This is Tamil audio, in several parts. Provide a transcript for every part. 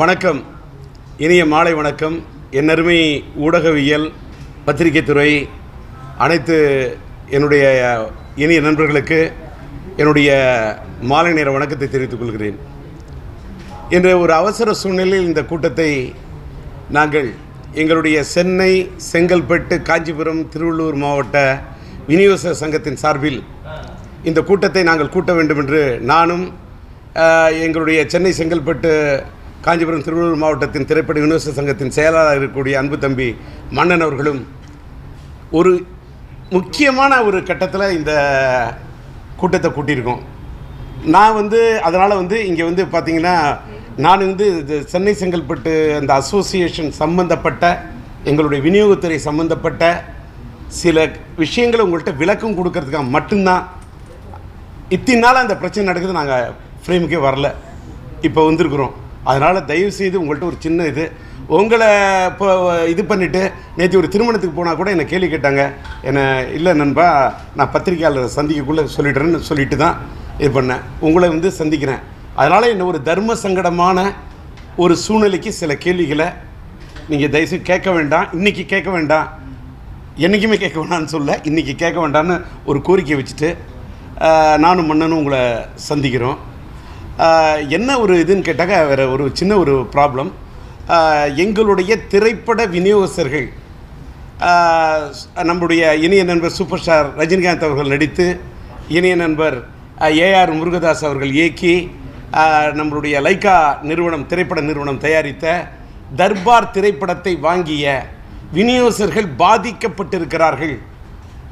வணக்கம். இனிய மாலை வணக்கம். என் அருமை ஊடகவியல் பத்திரிகை துறை அனைத்து என்னுடைய இனிய நண்பர்களுக்கு என்னுடைய மாலை நேர வணக்கத்தை தெரிவித்துக் கொள்கிறேன். என்ற ஒரு அவசர சூழ்நிலையில் இந்த கூட்டத்தை நாங்கள் எங்களுடைய சென்னை செங்கல்பட்டு காஞ்சிபுரம் திருவள்ளூர் மாவட்ட விநியோக சங்கத்தின் சார்பில் இந்த கூட்டத்தை நாங்கள் கூட்ட வேண்டும் என்று நானும் எங்களுடைய சென்னை செங்கல்பட்டு காஞ்சிபுரம் திருவள்ளூர் மாவட்டத்தின் திரைப்பட விநியோக சங்கத்தின் செயலாளர் இருக்கக்கூடிய அன்பு தம்பி மன்னன் அவர்களும் ஒரு முக்கியமான ஒரு கட்டத்தில் இந்த கூட்டத்தை கூட்டியிருக்கோம். நான் வந்து அதனால் வந்து இங்கே வந்து பார்த்தீங்கன்னா நான் வந்து இது சென்னை செங்கல்பட்டு அந்த அசோசியேஷன் சம்பந்தப்பட்ட எங்களுடைய விநியோகத்துறை சம்பந்தப்பட்ட சில விஷயங்களை உங்கள்கிட்ட விளக்கம் கொடுக்கறதுக்காக மட்டும்தான் இத்தினால அந்த பிரச்சனை நடக்குது. நாங்கள் ஃப்ரேமுக்கே வரல. இப்போ வந்திருக்கிறோம். அதனால் தயவு செய்து உங்கள்கிட்ட ஒரு சின்ன இது. உங்களை இப்போ இது பண்ணிவிட்டு நேற்று ஒரு திருமணத்துக்கு போனால் கூட என்னை கேள்வி கேட்டாங்க. என்னை இல்லை நண்பா நான் பத்திரிக்கையாளரை சந்திக்கக்குள்ளே சொல்லிடுறேன்னு சொல்லிட்டு தான் இது பண்ணேன். உங்களை வந்து சந்திக்கிறேன். அதனால் என்ன ஒரு தர்ம சங்கடமான ஒரு சூழ்நிலைக்கு சில கேள்விகளை நீங்கள் தயவுசெய்து கேட்க வேண்டாம். இன்றைக்கி கேட்க வேண்டாம். என்றைக்குமே கேட்க வேண்டாம்னு சொல்ல இன்றைக்கி கேட்க வேண்டாம்னு ஒரு கோரிக்கை வச்சுட்டு நானும் மன்னனும் உங்களை சந்திக்கிறோம். என்ன ஒரு இதுன்னு கேட்டாக்க வேறு ஒரு சின்ன ஒரு ப்ராப்ளம் எங்களுடைய திரைப்பட விநியோகஸ்தர்கள் நம்முடைய இனிய நண்பர் சூப்பர் ஸ்டார் ரஜினிகாந்த் அவர்கள் நடித்து இனிய நண்பர் ஏஆர் முருகதாஸ் அவர்கள் இயக்கி நம்மளுடைய லைக்கா நிறுவனம் திரைப்பட நிறுவனம் தயாரித்த தர்பார் திரைப்படத்தை வாங்கிய விநியோகஸ்தர்கள் பாதிக்கப்பட்டிருக்கிறார்கள்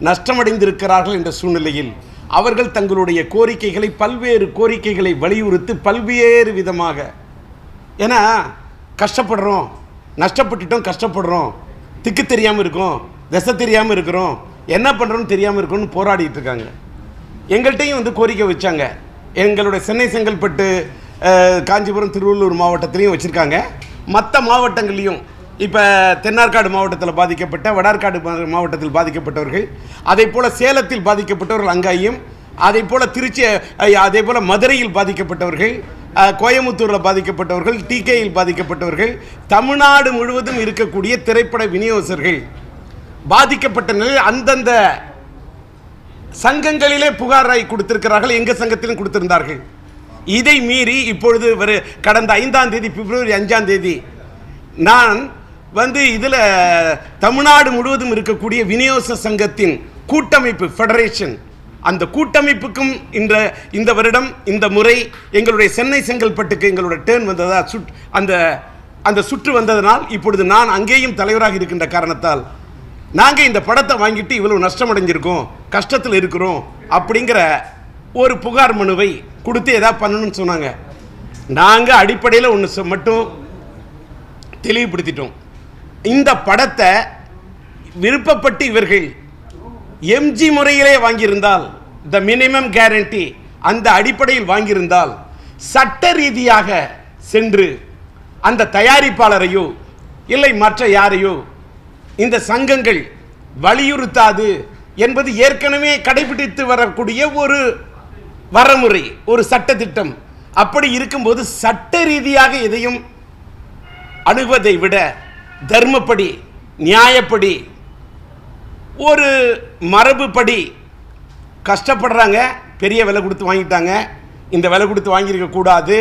நஷ்டமடைந்திருக்கிறார்கள் என்ற சூழ்நிலையில் அவர்கள் தங்களுடைய கோரிக்கைகளை பல்வேறு கோரிக்கைகளை வலியுறுத்தி பல்வேறு விதமாக. ஏன்னா கஷ்டப்படுறோம் நஷ்டப்பட்டுட்டோம் கஷ்டப்படுறோம் திக்கு தெரியாமல் இருக்கோம் திசை தெரியாமல் இருக்கிறோம் என்ன பண்ணுறோன்னு தெரியாமல் இருக்கோம்னு போராடிட்டு இருக்காங்க. எங்கள்கிட்டையும் வந்து கோரிக்கை வச்சாங்க. எங்களுடைய சென்னை செங்கல்பட்டு காஞ்சிபுரம் திருவள்ளூர் மாவட்டத்திலையும் வச்சுருக்காங்க. மற்ற மாவட்டங்கள்லையும் இப்போ தென்னார்காடு மாவட்டத்தில் பாதிக்கப்பட்ட வடார்காடு மாவட்டத்தில் பாதிக்கப்பட்டவர்கள் அதே போல் சேலத்தில் பாதிக்கப்பட்டவர்கள் அங்கேயும் அதே போல் திருச்சி அதே போல் மதுரையில் பாதிக்கப்பட்டவர்கள் கோயமுத்தூரில் பாதிக்கப்பட்டவர்கள் டிகேயில் பாதிக்கப்பட்டவர்கள் தமிழ்நாடு முழுவதும் இருக்கக்கூடிய திரைப்பட விநியோகஸ்தர்கள். பாதிக்கப்பட்ட நிலையில் அந்தந்த சங்கங்களிலே புகாரை கொடுத்திருக்கிறார்கள் எங்கள் சங்கத்திலும் கொடுத்திருந்தார்கள். இதை மீறி இப்பொழுது ஒரு கடந்த ஐந்தாம் தேதி பிப்ரவரி அஞ்சாம் தேதி நான் வந்து இதில் தமிழ்நாடு முழுவதும் இருக்கக்கூடிய விநியோக சங்கத்தின் கூட்டமைப்பு ஃபெடரேஷன் அந்த கூட்டமைப்புக்கும் இந்த இந்த வருடம் இந்த முறை எங்களுடைய சென்னை செங்கல்பட்டுக்கு எங்களோட டேர்ன் வந்ததா சுட் அந்த அந்த சுற்று வந்ததனால் இப்பொழுது நான் அங்கேயும் தலைவராக இருக்கின்ற காரணத்தால் நாங்கள் இந்த படத்தை வாங்கிட்டு இவ்வளவு நஷ்டம் அடைஞ்சிருக்கோம் கஷ்டத்தில் இருக்கிறோம் அப்படிங்கிற ஒரு புகார் மனுவை கொடுத்து ஏதாவது பண்ணணும்னு சொன்னாங்க. நாங்கள் அடிப்படையில் ஒன்று மட்டும் தெளிவுபடுத்திட்டோம். இந்த படத்தை விருப்பப்பட்டு இவர்கள் எம்ஜி முறையிலே வாங்கியிருந்தால் த மினிமம் கேரண்டி அந்த அடிப்படையில் வாங்கியிருந்தால் சட்ட ரீதியாக சென்று அந்த தயாரிப்பாளரையோ இல்லை மற்ற யாரையோ இந்த சங்கங்கள் வலியுறுத்தாது என்பது ஏற்கனவே கடைபிடித்து வரக்கூடிய ஒரு வரமுறை ஒரு சட்டத்திட்டம். அப்படி இருக்கும்போது சட்ட ரீதியாக எதையும் அணுகுவதை விட தர்மப்படி நியாயப்படி ஒரு மரபுப்படி கஷ்டப்படுறாங்க பெரிய விலை கொடுத்து வாங்கிட்டாங்க. இந்த விலை கொடுத்து வாங்கியிருக்க கூடாது.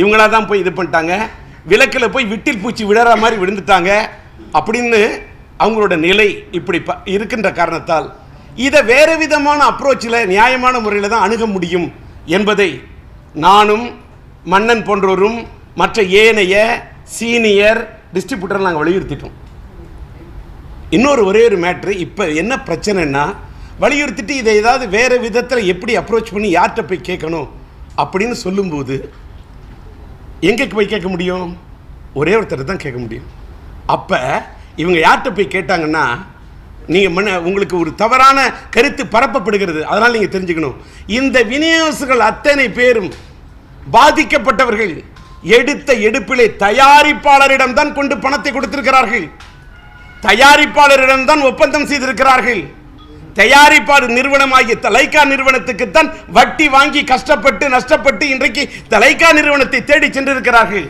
இவங்களா தான் போய் இது பண்ணிட்டாங்க. விளக்கில் போய் விட்டில் பூச்சி விழற மாதிரி விழுந்துட்டாங்க. அப்படின்னு அவங்களோட நிலை இப்படி ப இருக்கின்ற காரணத்தால் இதை வேறு விதமான அப்ரோச்சில் நியாயமான முறையில் தான் அணுக முடியும் என்பதை நானும் மன்னன் போன்றோரும் மற்ற ஏனைய சீனியர் டிஸ்ட்ரிபியூட்டர் நாங்கள் வலியுறுத்திட்டோம். இன்னொரு ஒரே ஒரு மேட்ரு இப்போ என்ன பிரச்சனைன்னா வலியுறுத்திட்டு இதை ஏதாவது வேறு விதத்தில் எப்படி அப்ரோச் பண்ணி யார்கிட்ட போய் கேட்கணும் அப்படின்னு சொல்லும்போது எங்கே போய் கேட்க முடியும்? ஒரே ஒருத்தர் தான் கேட்க முடியும். அப்போ இவங்க யார்கிட்ட போய் கேட்டாங்கன்னா நீங்கள் மன உங்களுக்கு ஒரு தவறான கருத்து பரப்பப்படுகிறது. அதனால் நீங்கள் தெரிஞ்சுக்கணும். இந்த விநியோகங்கள் அத்தனை பேரும் பாதிக்கப்பட்டவர்கள். எடுத்த எடுப்பிலே தயாரிப்பாளரிடம் தான் கொண்டு பணத்தை கொடுத்திருக்கிறார்கள். தயாரிப்பாளரிடம் தான் ஒப்பந்தம் செய்திருக்கிறார்கள். தயாரிப்பாளர் நிறுவனமாகிய தலைக்கா நிறுவனத்துக்கு தான் வட்டி வாங்கி கஷ்டப்பட்டு நஷ்டப்பட்டு இன்றைக்கு தலைக்கா நிறுவனத்தை தேடி சென்றிருக்கிறார்கள்.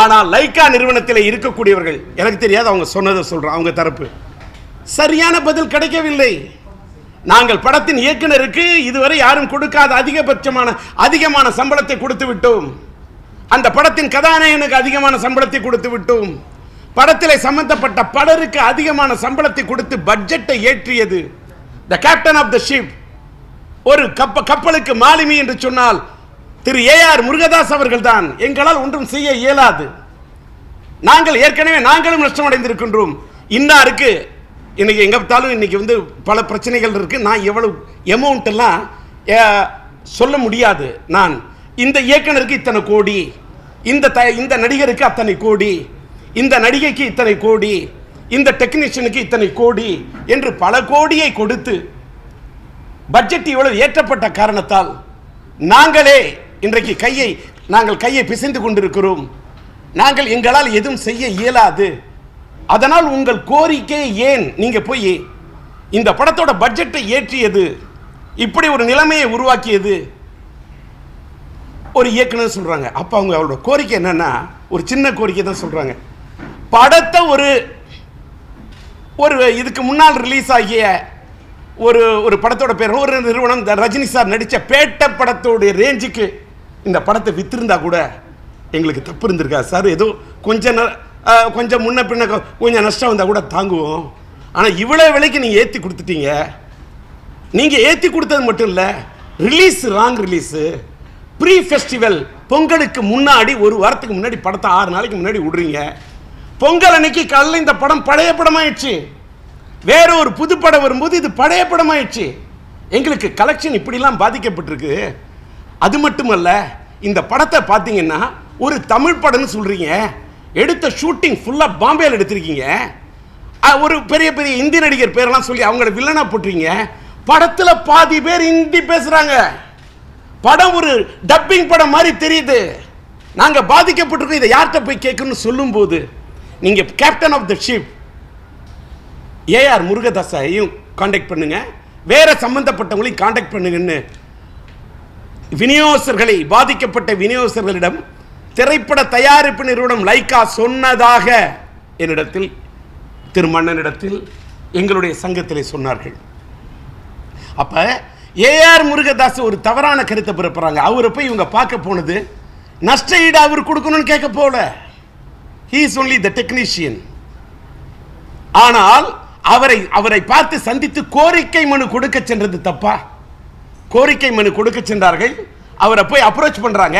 ஆனால் லைக்கா நிறுவனத்தில் இருக்கக்கூடியவர்கள் எனக்கு தெரியாது அவங்க சொன்னதை சொல்றோம் அவங்க தரப்பு. சரியான பதில் கிடைக்கவில்லை. நாங்கள் படத்தின் இயக்குனருக்கு இதுவரை யாரும் கொடுக்காத அதிகபட்சமான அதிகமான சம்பளத்தை கொடுத்து விட்டோம். அந்த படத்தின் கதாநாயகனுக்கு அதிகமான சம்பளத்தை கொடுத்து விட்டோம். படத்திலே சம்பந்தப்பட்ட பலருக்கு அதிகமான சம்பளத்தை கொடுத்து பட்ஜெட்டை ஏற்றியது. The captain of the ship ஒரு கப்ப கப்பலுக்கு மாலுமி என்று சொன்னால் திரு ஏஆர் முருகதாஸ் அவர்கள் தான் எங்களால் ஒன்றும் செய்ய இயலாது. நாங்கள் ஏற்கனவே நாங்களும் நஷ்டம் அடைந்திருக்கின்றோம் இன்னாருக்கு இன்னைக்கு எங்கே பார்த்தாலும் இன்னைக்கு வந்து பல பிரச்சனைகள் இருக்கு. நான் எவ்வளவு எமௌண்ட் எல்லாம் சொல்ல முடியாது. நான் இந்த இயக்குனருக்கு இத்தனை கோடி இந்த த இந்த நடிகருக்கு அத்தனை கோடி இந்த நடிகைக்கு இத்தனை கோடி இந்த டெக்னீஷியனுக்கு இத்தனை கோடி என்று பல கோடியை கொடுத்து பட்ஜெட் இவ்வளவு ஏற்றப்பட்ட காரணத்தால் நாங்களே இன்றைக்கு கையை நாங்கள் கையை பிசைந்து கொண்டிருக்கிறோம். நாங்கள் எங்களால் எதுவும் செய்ய இயலாது. அதனால் உங்கள் கோரிக்கை ஏன்? நீங்க போய் இந்த படத்தோட பட்ஜெட்டை ஏற்றியது இப்படி ஒரு நிலைமையை உருவாக்கியது ஒரு இயக்குனர் சொல்கிறாங்க அப்போ அவங்க அவரோட கோரிக்கை என்னன்னா ஒரு சின்ன கோரிக்கை தான் சொல்கிறாங்க படத்தை ஒரு ஒரு இதுக்கு முன்னால் ரிலீஸ் ஆகிய ஒரு ஒரு படத்தோட பேர் ஒரு நிறுவனம் இந்த ரஜினி சார் நடித்த பேட்ட படத்தோடைய ரேஞ்சுக்கு இந்த படத்தை வித்திருந்தா கூட எங்களுக்கு தப்பு இருந்திருக்கா? சார் ஏதோ கொஞ்சம் கொஞ்சம் முன்ன பின்ன கொஞ்சம் நஷ்டம் வந்தால் கூட தாங்குவோம். ஆனால் இவ்வளோ விலைக்கு நீங்கள் ஏற்றி கொடுத்துட்டீங்க. நீங்கள் ஏற்றி கொடுத்தது மட்டும் இல்லை release wrong release pre festival பொங்கலுக்கு முன்னாடி ஒரு வாரத்துக்கு முன்னாடி படத்தை ஆறு நாளைக்கு முன்னாடி விடுறீங்க. பொங்கல் அன்னைக்கு காலையில் இந்த படம் பழைய படமாயிடுச்சு. வேற ஒரு புது படம் வரும்போது இது பழைய படமாயிடுச்சு. எங்களுக்கு கலெக்ஷன் இப்படிலாம் பாதிக்கப்பட்டிருக்கு. அது மட்டுமல்ல இந்த படத்தை பார்த்தீங்கன்னா ஒரு தமிழ் படம்னு சொல்கிறீங்க எடுத்த ஷூட்டிங் ஃபுல்லாக பாம்பேல எடுத்திருக்கீங்க. ஒரு பெரிய பெரிய இந்தி நடிகர் பேரெல்லாம் சொல்லி அவங்கள வில்லனாக போட்டுறீங்க படத்தில் பாதி பேர் ஹிந்தி பேசுகிறாங்க படம் ஒரு டப்பிங் படம் மாதிரி தெரியுது. நாங்கள் பாதிக்கப்பட்டிருக்கோம். இதை யார்கிட்ட போய் கேட்கணும்னு சொல்லும்போது நீங்கள் captain of the ship AR முருகதாசையும் contact பண்ணுங்க. வேற சம்பந்தப்பட்டவங்களையும் காண்டாக்ட் பண்ணுங்கன்னு விநியோகஸ்தர்களை பாதிக்கப்பட்ட விநியோகஸ்தர்களிடம் திரைப்பட தயாரிப்பு நிறுவனம் லைக்கா சொன்னதாக என்னிடத்தில் திரு மன்னனிடத்தில் எங்களுடைய சங்கத்திலே சொன்னார்கள். அப்போ ஏஆர் முருகதாஸ் ஒரு தவறான கருத்தை பிறப்புறாங்க. அவரை போய் இவங்க பார்க்க போனது நஷ்ட ஈடு அவர் கொடுக்கணும்னு கேட்க போல. He is only the technician ஆனால் அவரை அவரை பார்த்து சந்தித்து கோரிக்கை மனு கொடுக்க சென்றது தப்பா? கோரிக்கை மனு கொடுக்க சென்றார்கள் அவரை போய் அப்ரோச் பண்றாங்க.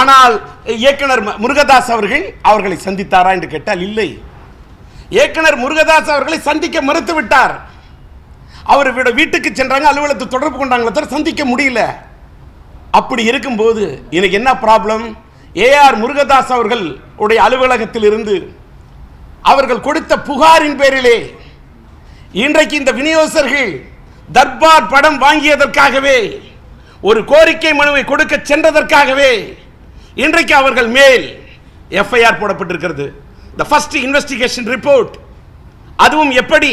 ஆனால் இயக்குனர் முருகதாஸ் அவர்கள் அவர்களை சந்தித்தாரா என்று கேட்டால் இல்லை. இயக்குனர் முருகதாஸ் அவர்களை சந்திக்க மறுத்து விட்டார். அவரோட வீட்டுக்கு சென்றாங்க அலுவலகத்தை தொடர்பு கொண்டாங்களே தவிர சந்திக்க முடியல. அப்படி இருக்கும்போது எனக்கு என்ன ப்ராப்ளம் ஏஆர் முருகதாஸ் அவர்கள் உடைய அலுவலகத்தில் இருந்து அவர்கள் கொடுத்த புகாரின் பேரிலே இன்றைக்கு இந்த விநியோகஸ்தர்கள் தர்பார் படம் வாங்கியதற்காகவே ஒரு கோரிக்கை மனுவை கொடுக்க சென்றதற்காகவே இன்றைக்கு அவர்கள் மேல் எஃப்ஐஆர் போடப்பட்டிருக்கிறது. த ஃபர்ஸ்ட் இன்வெஸ்டிகேஷன் ரிப்போர்ட் அதுவும் எப்படி?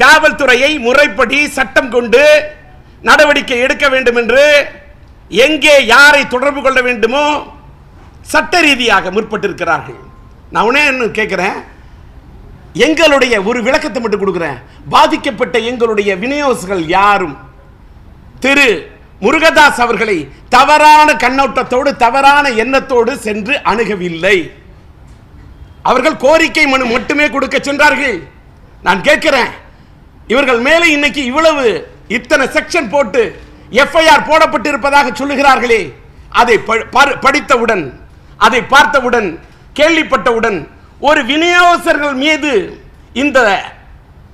காவல்துறையை முறைப்படி சட்டம் கொண்டு நடவடிக்கை எடுக்க வேண்டும் என்று எங்கே யாரை தொடர்பு கொள்ள வேண்டுமோ சட்ட ரீதியாக முற்பட்டிருக்கிறார்கள். நான் உடனே என்ன எங்களுடைய ஒரு விளக்கத்தை மட்டும் கொடுக்குறேன். பாதிக்கப்பட்ட எங்களுடைய விநியோகர்கள் யாரும்? திரு. முருகதாஸ் அவர்களை தவறான கண்ணோட்டத்தோடு தவறான எண்ணத்தோடு சென்று அணுகவில்லை. அவர்கள் கோரிக்கை மனு மட்டுமே கொடுக்க சென்றார்கள். நான் கேட்கிறேன் இவர்கள் மேலே இன்னைக்கு இவ்வளவு இத்தனை செக்ஷன் போட்டு எஃப்ஐஆர் போடப்பட்டிருப்பதாக சொல்லுகிறார்களே அதை ப- படித்தவுடன் அதை பார்த்தவுடன் கேள்விப்பட்டவுடன் ஒரு விநியோகஸ்தர்கள் மீது இந்த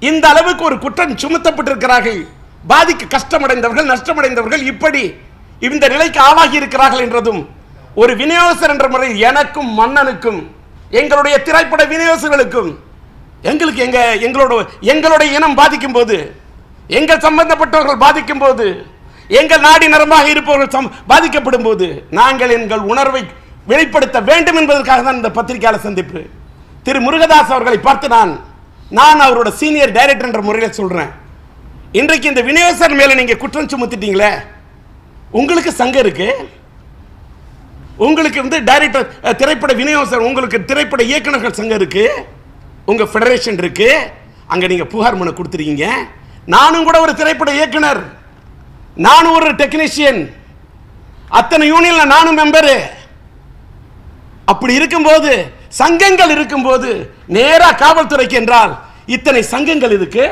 இந்த அளவுக்கு ஒரு குற்றம் சுமத்தப்பட்டிருக்கிறார்கள். பாதிக்க கஷ்டமடைந்தவர்கள் நஷ்டமடைந்தவர்கள் இப்படி இந்த நிலைக்கு ஆளாகி இருக்கிறார்கள் என்றதும் ஒரு விநியோகஸ்தர் என்ற முறையில் எனக்கும் மன்னனுக்கும் எங்களுடைய திரைப்பட விநியோகஸ்தர்களுக்கும் எங்களுக்கு எங்க எங்களோட எங்களுடைய இனம் பாதிக்கும் போது எங்கள் சம்பந்தப்பட்டவர்கள் பாதிக்கும் போது எங்கள் நாடி நரம்பாக இருப்பவர்கள் சம்- பாதிக்கப்படும் போது நாங்கள் எங்கள் உணர்வை வெளிப்படுத்த வேண்டும் என்பதற்காக தான் இந்த பத்திரிகையாளர் சந்திப்பு. திரு முருகதாஸ் அவர்களை பார்த்து நான் நான் அவரோட சீனியர் டைரக்டர் என்ற முறையில் சொல்றேன். இன்றைக்கு இந்த வினயோசர் மேல நீங்க குற்றம் சுமத்திட்டீங்களே உங்களுக்கு சங்கம் இருக்கு? உங்களுக்கு வந்து டைரக்டர் திரைப்பட விநியோகஸ்தர் உங்களுக்கு திரைப்பட இயக்குனர்கள் சங்கம் இருக்குது உங்கள் ஃபெடரேஷன் இருக்குது அங்கே நீங்கள் புகார் மனு கொடுத்துருக்கீங்க. நானும் கூட ஒரு திரைப்பட இயக்குனர். நானும் ஒரு டெக்னீஷியன் அத்தனை யூனியனில் நானும் மெம்பரு அப்படி இருக்கும்போது சங்கங்கள் இருக்கும்போது நேராக காவல்துறைக்கு என்றால் இத்தனை சங்கங்கள் இருக்கு?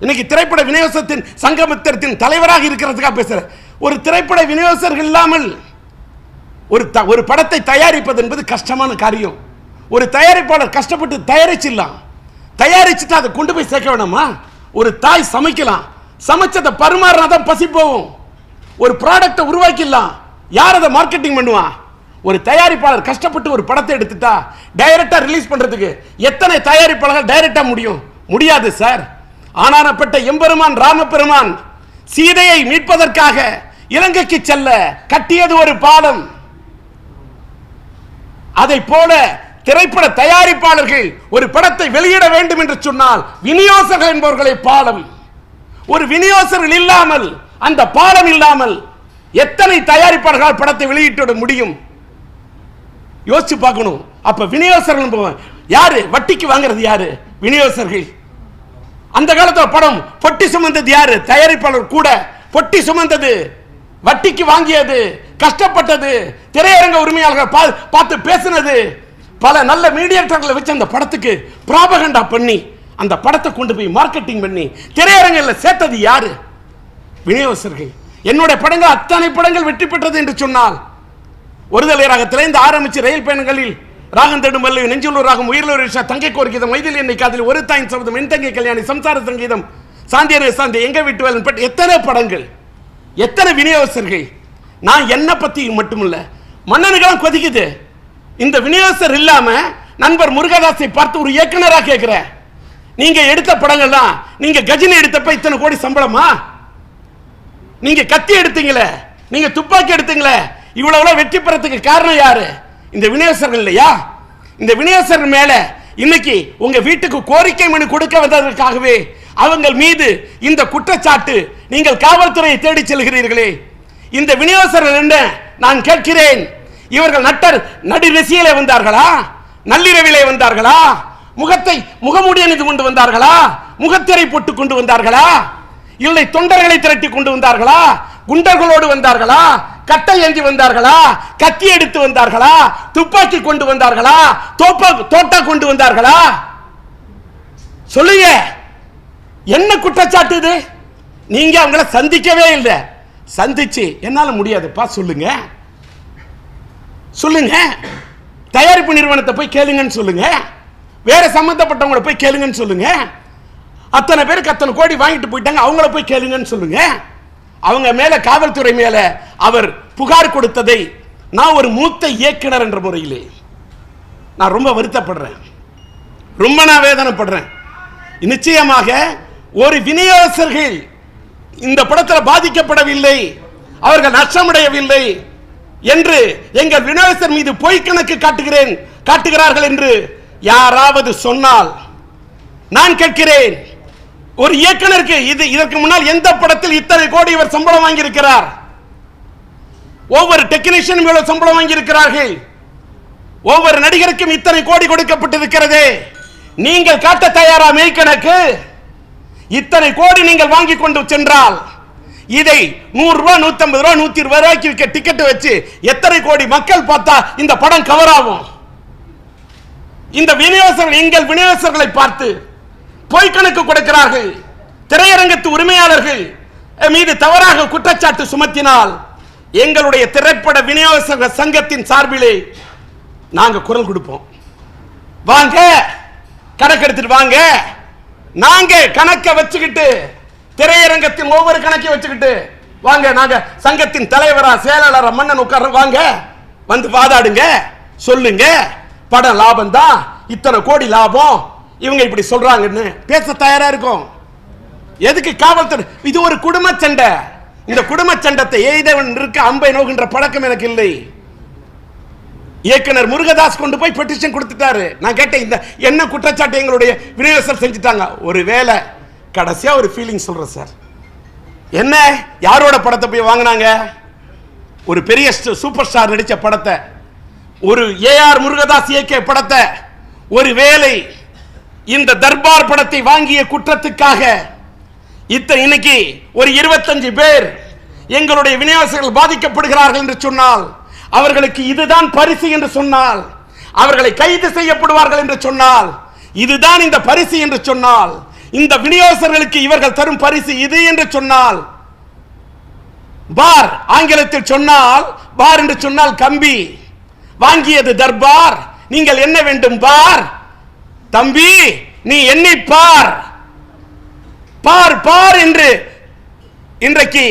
இன்னைக்கு திரைப்பட விநியோகத்தின் சங்கமித்திரத்தின் தலைவராக இருக்கிறதுக்காக பேசுகிறேன் ஒரு திரைப்பட விநியோகர்கள் இல்லாமல் ஒரு த- ஒரு படத்தை தயாரிப்பது என்பது கஷ்டமான காரியம். ஒரு தயாரிப்பாளர் கஷ்டப்பட்டு தயாரிச்சிடலாம். தயாரிச்சுட்டு அதை கொண்டு போய் சேர்க்க வேணாமா? ஒரு தாய் சமைக்கலாம். சமைச்சதை பரிமாறினா தான் பசி போகும். ஒரு ப்ராடக்டை உருவாக்கிடலாம். யார் அதை மார்க்கெட்டிங் பண்ணுவா? ஒரு தயாரிப்பாளர் கஷ்டப்பட்டு ஒரு படத்தை எடுத்துட்டா டைரக்டா ரிலீஸ் பண்றதுக்கு எத்தனை தயாரிப்பாளர்கள் டைரக்டா முடியும்? முடியாது சார் ஆனானப்பட்ட எம்பெருமான் ராமபெருமான் சீதையை மீட்பதற்காக இலங்கைக்கு செல்ல கட்டியது ஒரு பாலம். அதை போல திரைப்பட தயாரிப்பாளர்கள் ஒரு படத்தை வெளியிட வேண்டும் என்று சொன்னால் விநியோசகர் என்பவர்களை பாலம். ஒரு விநியோகர்கள் இல்லாமல் அந்த பாலம் இல்லாமல் எத்தனை தயாரிப்பாளர்கள் படத்தை வெளியிட்டு விட முடியும்? யோசிச்சு பார்க்கணும். அப்ப விநியோகர்கள் யாரு? வட்டிக்கு வாங்குறது யாரு? விநியோகர்கள். அந்த காலத்தில் படம் பொட்டி சுமந்தது யாரு? தயாரிப்பாளர் கூட. பொட்டி சுமந்தது. வட்டிக்கு வாங்கியது. கஷ்டப்பட்டது. திரையரங்க உரிமையாளர்கள் பார்த்து பேசினது. பல நல்ல மீடியேட்டர்களை வச்சு அந்த படத்துக்கு ப்ராபகண்டா பண்ணி அந்த படத்தை கொண்டு போய் மார்க்கெட்டிங் பண்ணி திரையரங்கில் சேர்த்தது யாரு? விநியோகஸ்தர்கள். என்னுடைய படங்கள் அத்தனை படங்கள் வெற்றி பெற்றது என்று சொன்னால் ஒருதலை ராகத்திலிருந்து ஆரம்பிச்சு ரயில் பயணங்களில் ராகம் தேடும் மல்லு ராகம் உயிரிழூர் ரிஷா தங்கை கோரிக்கீதம் மைதில் என்னை காதில் ஒரு தாயின் சபதம் என் தங்கை கல்யாணி சம்சார சங்கீதம் சாந்தியனை சாந்தி எங்க வீட்டு வேலன் பட் எத்தனை படங்கள் எத்தனை விநியோகஸ்தர்கள் நான் என்னை பற்றி மட்டுமில்ல மன்னனுக்கெல்லாம் கொதிக்குது. இந்த விநியோகஸ்தர் இல்லாம நண்பர் முருகதாசை பார்த்து ஒரு இயக்குனரா கேட்கிற நீங்க எடுத்த படங்கள்லாம் நீங்க கஜினி எடுத்தப்ப இத்தனை கோடி சம்பளமா? நீங்க கத்தி எடுத்தீங்களே நீங்க துப்பாக்கி எடுத்தீங்களே இவ்வளவு வெற்றி பெறத்துக்கு காரணம் யாரு? இந்த விநியோகஸ்தர்கள் இல்லையா? இந்த விநியோகஸ்தர்கள் மேல இன்னைக்கு உங்க வீட்டுக்கு கோரிக்கை மனு கொடுக்க வந்ததற்காகவே அவங்கள் மீது இந்த குற்றச்சாட்டு நீங்கள் காவல்துறையை தேடி செல்கிறீர்களே. இந்த விநியோகஸ்தர்கள் என்ன? நான் கேட்கிறேன். இவர்கள் நட்டர் நடு ரசியிலே வந்தார்களா? நள்ளிரவிலே வந்தார்களா? முகத்தை முகமூடி அணிந்து கொண்டு வந்தார்களா? முகத்திரை போட்டு கொண்டு வந்தார்களா? இல்லை தொண்டர்களை திரட்டி கொண்டு வந்தார்களா? குண்டர்களோடு வந்தார்களா? கட்டை ஏந்தி வந்தார்களா? கத்தி எடுத்து வந்தார்களா? துப்பாக்கி கொண்டு வந்தார்களா? தோப்பா தோட்டா கொண்டு வந்தார்களா? சொல்லுங்க. என்ன குற்றச்சாட்டு இது? நீங்க அவங்கள சந்திக்கவே இல்லை. சந்திச்சு என்னால முடியாதுப்பா சொல்லுங்க. சொல்லுங்க. தயாரிப்பு நிறுவனத்தை போய் கேளுங்கன்னு சொல்லுங்க. வேற சம்பந்தப்பட்டவங்கள போய் கேளுங்கன்னு சொல்லுங்க. அத்தனை பேருக்கு அத்தனை கோடி வாங்கிட்டு போயிட்டாங்க அவங்கள போய் கேளுங்கன்னு சொல்லுங்க. அவங்க மேல காவல்துறை மேல அவர் புகார் கொடுத்ததை நான் ஒரு மூத்த இயக்குனர் என்ற முறையிலே நான் ரொம்ப வருத்தப்படுறேன். ரொம்ப நான் வேதனைப்படுறேன். நிச்சயமாக ஒரு விநியோகஸ்தர்கள் இந்த படத்தில் பாதிக்கப்படவில்லை. அவர்கள் நஷ்டமடையவில்லை. என்று எங்கள் வினோதர் மீது பொய் கணக்கு காட்டுகிறேன் காட்டுகிறார்கள் என்று யாராவது சொன்னால் நான் கேட்கிறேன். ஒரு இயக்குனருக்கு இது இதற்கு முன்னால் எந்த படத்தில் இத்தனை கோடி இவர் சம்பளம் வாங்கியிருக்கிறார்? ஒவ்வொரு டெக்னீஷியனும் இவ்வளவு சம்பளம் வாங்கியிருக்கிறார்கள். ஒவ்வொரு நடிகருக்கும் இத்தனை கோடி கொடுக்கப்பட்டிருக்கிறது. நீங்கள் காட்ட தயாரா மெய்க்கணக்கு இத்தனை கோடி நீங்கள் வாங்கி கொண்டு சென்றால் இதை நூறு ரூபாய் நூத்தி ஐம்பது ரூபாய் நூத்தி இருபது ரூபாய்க்கு விற்க டிக்கெட் வச்சு எத்தனை கோடி மக்கள் பார்த்தா இந்த படம் கவர் ஆகும்? இந்த விநியோகர்கள் எங்கள் விநியோகர்களை பார்த்து பொய்க்கணக்கு கொடுக்கிறார்கள். திரையரங்கத்து உரிமையாளர்கள் மீது தவறாக குற்றச்சாட்டு சுமத்தினால் எங்களுடைய திரைப்பட விநியோகஸ்தர்கள் சங்கத்தின் சார்பிலே நாங்க குரல் கொடுப்போம். வாங்க கணக்கு எடுத்துட்டு வாங்க. நாங்க கணக்கை வச்சுக்கிட்டு திரையரங்கத்தின் ஒவ்வொரு கணக்கையும் வச்சுக்கிட்டு வாங்க நாங்க சங்கத்தின் தலைவரா செயலாளரா மன்னன் உட்கார வாங்க வந்து வாதாடுங்க சொல்லுங்க. படம் லாபம் தான் இத்தனை கோடி லாபம். இவங்க இப்படி சொல்றாங்கன்னு பேச தயாரா இருக்கும். எதுக்கு காவல்துறை இது ஒரு குடும்ப சண்டை. இந்த குடும்ப சண்டத்தை எய்தவன் இருக்க அம்பை நோகின்ற பழக்கம் எனக்கு இல்லை. இயக்குனர் முருகதாஸ் கொண்டு போய் பெட்டிஷன் கொடுத்துட்டாரு. நான் கேட்டேன் இந்த என்ன குற்றச்சாட்டு எங்களுடைய விநியோகம் செஞ்சுட்டாங்க. ஒரு வேலை கடைசியா ஒரு ஃபீலிங் சொல்கிறேன் சார் என்ன? யாரோட படத்தை போய் வாங்கினாங்க? ஒரு பெரிய சூப்பர் ஸ்டார் நடித்த படத்தை. ஒரு ஏஆர் முருகதாஸ் இயக்கிய படத்தை. ஒரு வேலை இந்த தர்பார் படத்தை வாங்கிய குற்றத்துக்காக இத்த இன்னைக்கு ஒரு இருபத்தஞ்சு பேர் எங்களுடைய விநியோகஸ்தர்கள் பாதிக்கப்படுகிறார்கள் என்று சொன்னால் அவர்களுக்கு இதுதான் பரிசு என்று சொன்னால் அவர்களை கைது செய்யப்படுவார்கள் என்று சொன்னால் இதுதான் இந்த பரிசு என்று சொன்னால் இந்த விநியோகர்களுக்கு இவர்கள் தரும் பரிசு இது என்று சொன்னால் பார் ஆங்கிலத்தில் சொன்னால் பார் என்று சொன்னால் கம்பி. வாங்கியது தர்பார். நீங்கள் என்ன வேண்டும்? பார். தம்பி நீ எண்ணி பார். பார் பார் என்று இன்றைக்கு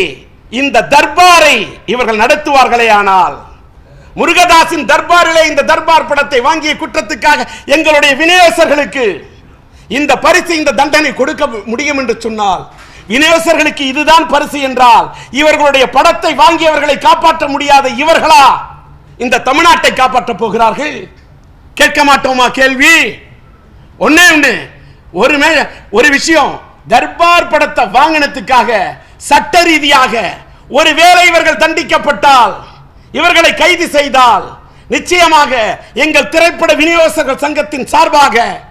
இந்த தர்பாரை இவர்கள் நடத்துவார்களே ஆனால் முருகதாசின் தர்பாரிலே இந்த தர்பார் படத்தை வாங்கிய குற்றத்துக்காக எங்களுடைய விநியோகஸ்தர்களுக்கு இந்த பரிசு இந்த தண்டனை கொடுக்க முடியும் என்று சொன்னால் விநியோகஸ்தர்களுக்கு இதுதான் பரிசு என்றால் இவர்களுடைய படத்தை வாங்கியவர்களை காப்பாற்ற முடியாத இவர்களா இந்த தமிழ்நாட்டை காப்பாற்றப் போகிறார்கள்? கேட்க மாட்டோமா கேள்வி? ஒன்னே ஒண்ணு. ஒரு ஒரு விஷயம் தர்பார் படத்தை வாங்கினத்துக்காக சட்ட ரீதியாக ஒருவேளை இவர்கள் தண்டிக்கப்பட்டால் இவர்களை கைது செய்தால் நிச்சயமாக எங்கள் திரைப்பட விநியோகர்கள் சங்கத்தின் சார்பாக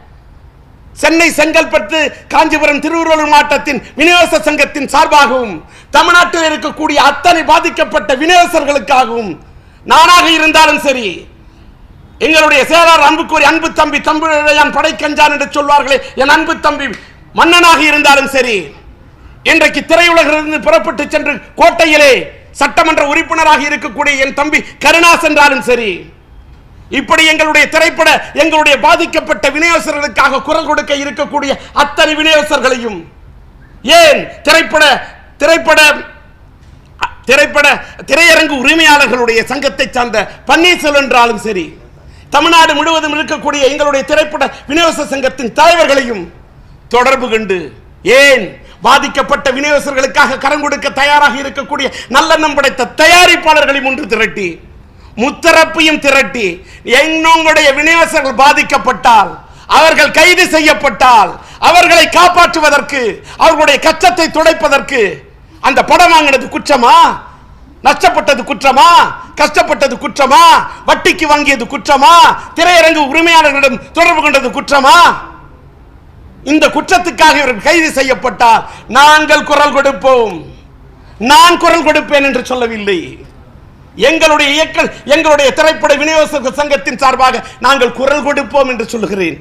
சென்னை செங்கல்பட்டு காஞ்சிபுரம் திருவுருவல் மாவட்டத்தின் விநியோக சங்கத்தின் சார்பாகவும் தமிழ்நாட்டில் இருக்கக்கூடிய அத்தனை பாதிக்கப்பட்ட விநியோகர்களுக்காகவும் நானாக இருந்தாலும் சரி எங்களுடைய சேரார் அன்புக்குரிய அன்பு தம்பி தம்பிழையான் படைக்கஞ்சான் என்று சொல்வார்களே என் அன்பு தம்பி மன்னனாக இருந்தாலும் சரி இன்றைக்கு திரையுலகிலிருந்து புறப்பட்டு சென்று கோட்டையிலே சட்டமன்ற உறுப்பினராக இருக்கக்கூடிய என் தம்பி கருணாஸ் என்றாலும் சரி இப்படி எங்களுடைய திரைப்பட எங்களுடைய பாதிக்கப்பட்ட விநியோகஸ்தர்களுக்காக குரல் கொடுக்க இருக்கக்கூடிய அத்தனை விநியோகஸ்தர்களையும் ஏன் திரைப்பட திரைப்பட திரைப்பட திரையரங்கு உரிமையாளர்களுடைய சங்கத்தை சார்ந்த பன்னீர்செல்வம் என்றாலும் சரி தமிழ்நாடு முழுவதும் இருக்கக்கூடிய எங்களுடைய திரைப்பட விநியோக சங்கத்தின் தலைவர்களையும் தொடர்பு கண்டு ஏன் பாதிக்கப்பட்ட விநியோகஸ்தர்களுக்காக கரம் கொடுக்க தயாராக இருக்கக்கூடிய நல்லெண்ணம் படைத்த தயாரிப்பாளர்களையும் ஒன்று திரட்டி முத்தரப்பையும் திரட்டி எங்களுடைய விநியோகஸ்தர்கள் பாதிக்கப்பட்டால் அவர்கள் கைது செய்யப்பட்டால் அவர்களை காப்பாற்றுவதற்கு அவர்களுடைய கச்சத்தை துடைப்பதற்கு அந்த படம் வாங்கினது குற்றமா? நஷ்டப்பட்டது குற்றமா? கஷ்டப்பட்டது குற்றமா? வட்டிக்கு வாங்கியது குற்றமா? திரையரங்கு உரிமையாளர்களிடம் தொடர்பு கொண்டது குற்றமா? இந்த குற்றத்துக்காக இவர்கள் கைது செய்யப்பட்டால் நாங்கள் குரல் கொடுப்போம். நான் குரல் கொடுப்பேன் என்று சொல்லவில்லை. எங்களுடைய இயக்கம் எங்களுடைய திரைப்பட விநியோக சங்கத்தின் சார்பாக நாங்கள் குரல் கொடுப்போம் என்று சொல்லுகிறேன்.